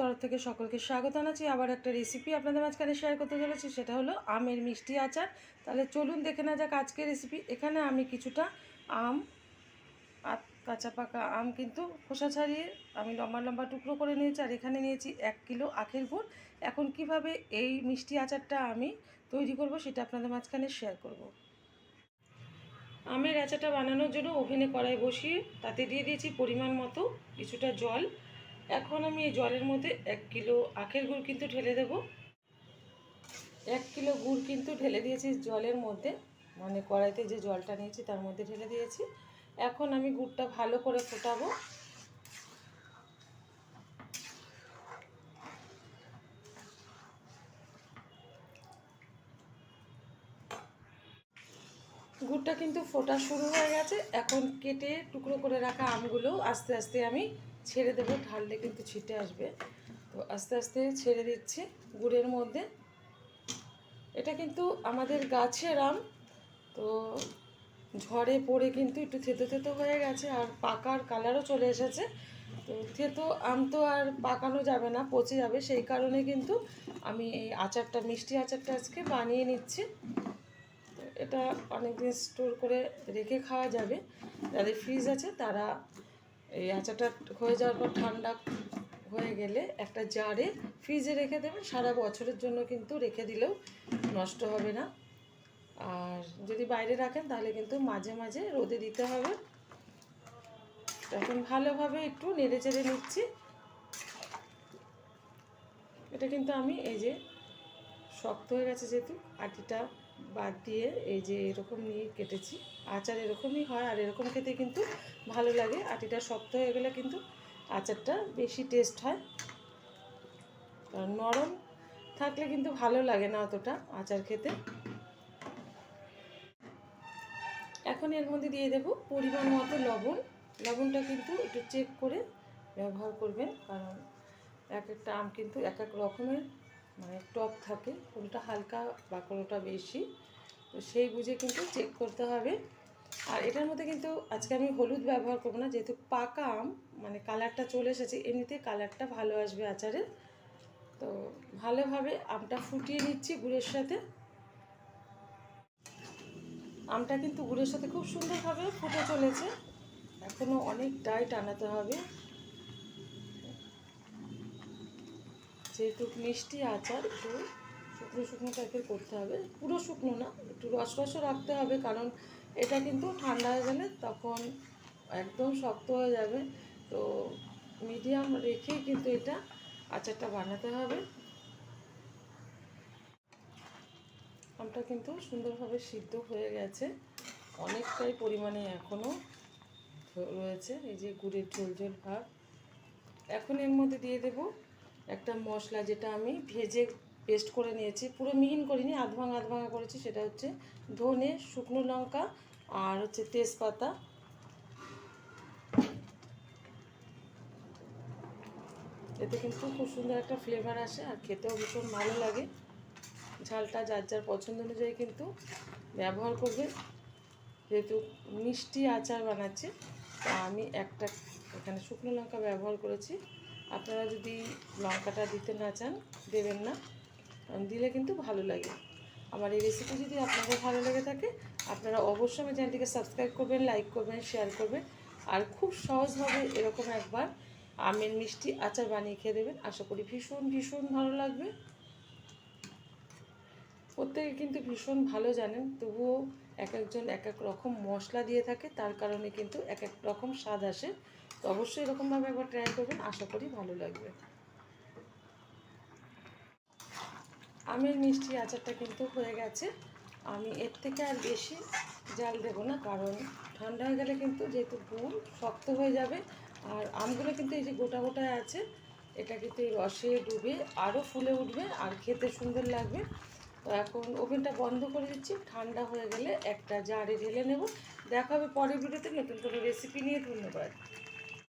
তরফ থেকে সকলকে স্বাগত জানাচ্ছি। আবার একটা রেসিপি আপনাদের মাঝখানে শেয়ার করতে চলেছি, সেটা হলো আমের মিষ্টি আচার। তাহলে চলুন দেখে না যাক আজকের রেসিপি এখানে আমি কিছুটা আম কাঁচা পাকা আম কিন্তু খোসা ছাড়িয়ে আমি লম্বা লম্বা টুকরো করে নিয়েছি, আর এখানে নিয়েছি এক কিলো আখের গুড়। এখন কীভাবে এই মিষ্টি আচারটা আমি তৈরি করব সেটা আপনাদের মাঝখানে শেয়ার করব। আমের আচারটা বানানোর জন্য ওভেনে কড়াই বসিয়ে তাতে দিয়ে দিয়েছি পরিমাণ মতো কিছুটা জল। এখন আমি এই জলের মধ্যে এক কিলো আখের গুড় কিন্তু ঢেলে দেব। এক কিলো গুড় কিন্তু ঢেলে দিয়েছি জলের মধ্যে। মানে কড়াইতে যে জলটা নিয়েছি তার মধ্যে ঢেলে দিয়েছি। এখন আমি গুড়টা ভালো করে ফোটাবো। গুড়টা কিন্তু ফোটা শুরু হয়ে গেছে। এখন কেটে টুকরো করে রাখা আমগুলো আস্তে আস্তে আমি ছেড়ে দেবো ঢাললে কিন্তু ছিটে আসবে। তো আস্তে আস্তে ছেড়ে দিচ্ছি গুড়ের মধ্যে। এটা কিন্তু আমাদের গাছের আম, তো ঝড়ে পড়ে কিন্তু একটু থেতো থেতো হয়ে গেছে আর পাকার কালারও চলে এসেছে। তো থেতো আম তো আর পাকানো যাবে না, পচে যাবে। সেই কারণে কিন্তু আমি এই আচারটা, মিষ্টি আচারটা আজকে বানিয়ে নিচ্ছি। এটা অনেকদিন স্টোর করে রেখে খাওয়া যাবে। যাদের ফ্রিজ আছে তারা এই আচাটা হয়ে যাওয়ার পর ঠান্ডা হয়ে গেলে একটা জারে ফ্রিজে রেখে দেবেন। সারা বছরের জন্য কিন্তু রেখে দিলেও নষ্ট হবে না। আর যদি বাইরে রাখেন তাহলে কিন্তু মাঝে মাঝে রোদে দিতে হবে। এখন ভালোভাবে একটু নেড়ে চেড়ে নিচ্ছি। এটা কিন্তু আমি এই যে শক্ত হয়ে গেছে যেহেতু, আটিটা বাদ দিয়ে এই যে এরকম নিয়ে কেটেছি। আচার এরকমই হয় আর এরকম খেতে কিন্তু ভালো লাগে। আটিটা শক্ত হয়ে গেলে কিন্তু আচারটা বেশি টেস্ট হয়। কারণ নরম থাকলে কিন্তু ভালো লাগে না অতটা আচার খেতে। এখন এর মধ্যে দিয়ে দেব পরিমাণ মতো লবণ। লবণটা কিন্তু একটু চেক করে ব্যবহার করবেন। কারণ এক একটা আম কিন্তু এক এক রকমের মানে টক থাকে কোনোটা হালকা বা কোনোটা বেশি। তো সেই বুঝে কিন্তু চেক করতে হবে। আর এটার মধ্যে কিন্তু আজকে আমি হলুদ ব্যবহার করব না, যেহেতু পাকা আম মানে কালারটা চলে এসেছে, এমনিতে কালারটা ভালো আসবে আচারে। তো ভালোভাবে আমটা ফুটিয়ে নিচ্ছি গুড়ের সাথে। আমটা কিন্তু গুড়ের সাথে খুব সুন্দরভাবে ফুটে চলেছে। এখনও অনেকটাই টানাতে হবে। যেহেতু মিষ্টি আচার, একটু শুকনো শুকনো টাইপের করতে হবে। পুরো শুকনো না, একটু রস রসও রাখতে হবে কারণ এটা কিন্তু ঠান্ডা হয়ে গেলে তখন একদম শক্ত হয়ে যাবে। তো মিডিয়াম রেখেই কিন্তু এটা আচারটা বানাতে হবে। আমটা কিন্তু সুন্দরভাবে সিদ্ধ হয়ে গেছে। অনেকটাই পরিমাণে এখনও রয়েছে, এই যে গুড়ের ঝোল ঝোল ভাব। এখন এর মধ্যে দিয়ে দেব একটা মশলা যেটা আমি ভেজে পেস্ট করে নিয়েছি। পুরো মিহিন করিনি আধ ভাঙা আধ ভাঙা করেছি, সেটা হচ্ছে ধনে, শুকনো লঙ্কা আর হচ্ছে তেজপাতা। এতে কিন্তু খুব সুন্দর একটা ফ্লেভার আসে আর খেতেও ভীষণ ভালো লাগে। ঝালটা যার যার পছন্দ অনুযায়ী কিন্তু ব্যবহার করবে। যেহেতু মিষ্টি আচার বানাচ্ছে, তা আমি একটা এখানে শুকনো লঙ্কা ব্যবহার করেছি। আপনারা যদি লঙ্কাটা দিতে না চান, দেবেন না। দিলে কিন্তু ভালো লাগে। আমার এই রেসিপি যদি আপনাদের ভালো লেগে থাকে, আপনারা অবশ্যই আমার চ্যানেলটিকে সাবস্ক্রাইব করবেন লাইক করবেন শেয়ার করবেন। আর খুব সহজভাবে এরকম একবার আমের মিষ্টি আচার বানিয়ে খেয়ে দেবেন। আশা করি ভীষণ ভীষণ ভালো লাগবে। প্রত্যেকে কিন্তু ভীষণ ভালো জানেন, তবুও এক একজন এক এক রকম মশলা দিয়ে থাকে, তার কারণে কিন্তু এক এক রকম স্বাদ আসে। তো অবশ্যই এরকমভাবে একবার ট্রাই করবেন, আশা করি ভালো লাগবে। আমের মিষ্টি আচারটা কিন্তু হয়ে গেছে। আমি এর থেকে আর বেশি জাল দেব না, কারণ ঠান্ডা হয়ে গেলে কিন্তু যেহেতু গুড় শক্ত হয়ে যাবে, আর আমগুলো কিন্তু এই যে গোটা গোটায় আছে, এটা কিন্তু রসে ডুবে আরও ফুলে উঠবে আর খেতে সুন্দর লাগবে। তো এখন ওভেনটা বন্ধ করে দিচ্ছি, ঠান্ডা হয়ে গেলে একটা জারে ঢেলে নেব। দেখা হবে পরের ভিডিওতে নতুন কোনো রেসিপি নিয়ে, ধন্যবাদ।